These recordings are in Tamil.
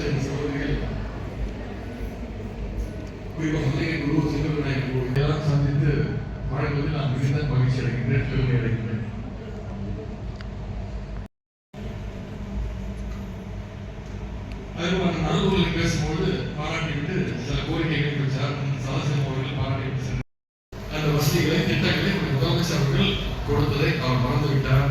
சகோதரர்கள் சகோதரிகள் குறிப்பாக குரு சிங்க விநாயகர் வச்சார் சதாசிவம் அவர்கள் பாராட்டிவிட்டு அந்த வசதிகளை திட்டங்களை முதலமைச்சர் அவர்கள் கொடுத்ததை அவர் மறந்துவிட்டார்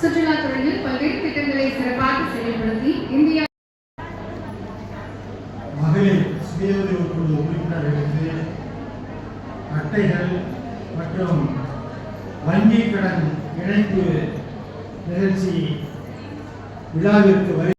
சுற்றுலாத்துறையில் பல்வேறு திட்டங்களை சிறப்பாக செயல்படுத்தி இந்தியா மகளிர் சுய உதவிக் உறுப்பினர்களுக்கு அட்டைகள் மற்றும் வங்கி கடன் இணைப்பு நிகழ்ச்சி விழாவிற்கு வரி